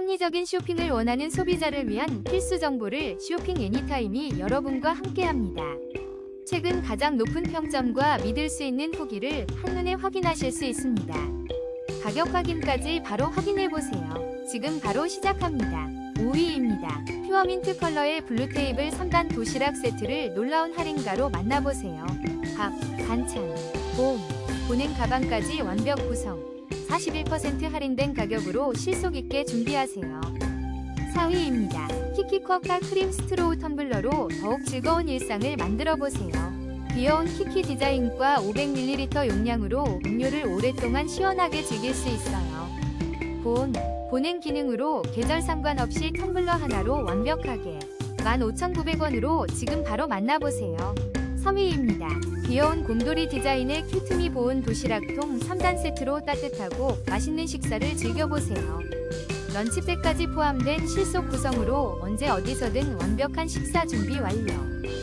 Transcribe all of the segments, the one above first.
합리적인 쇼핑을 원하는 소비자를 위한 필수 정보를 쇼핑 애니타임이 여러분과 함께합니다. 최근 가장 높은 평점과 믿을 수 있는 후기를 한눈에 확인하실 수 있습니다. 가격 확인까지 바로 확인해 보세요. 지금 바로 시작합니다. 5위입니다. 퓨어민트 컬러의 블루 테이블 3단 도시락 세트를 놀라운 할인가로 만나보세요. 밥, 반찬, 봄, 보냉 가방까지 완벽 구성. 41% 할인된 가격으로 실속 있게 준비하세요. 4위입니다. 키키커카 크림 스트로우 텀블러로 더욱 즐거운 일상을 만들어 보세요. 귀여운 키키 디자인과 500ml 용량으로 음료를 오랫동안 시원하게 즐길 수 있어요. 본, 보냉 기능으로 계절 상관없이 텀블러 하나로 완벽하게 15,900원으로 지금 바로 만나보세요. 3위입니다. 귀여운 곰돌이 디자인의 큐트미 보온 도시락통 3단 세트로 따뜻하고 맛있는 식사를 즐겨보세요. 런치백까지 포함된 실속 구성으로 언제 어디서든 완벽한 식사 준비 완료.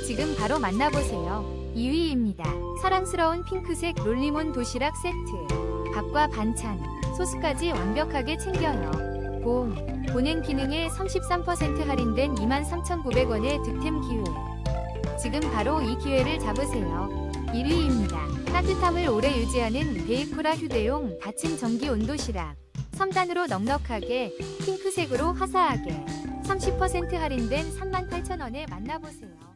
지금 바로 만나보세요. 2위입니다. 사랑스러운 핑크색 롤리몬 도시락 세트. 밥과 반찬, 소스까지 완벽하게 챙겨요. 봄, 보냉 기능에 33% 할인된 23,900원의 득템 기회. 지금 바로 이 기회를 잡으세요. 1위입니다. 따뜻함을 오래 유지하는 베이쿠라 휴대용 닫힌 전기 온도시락. 3단으로 넉넉하게 핑크색으로 화사하게 30% 할인된 38,000원에 만나보세요.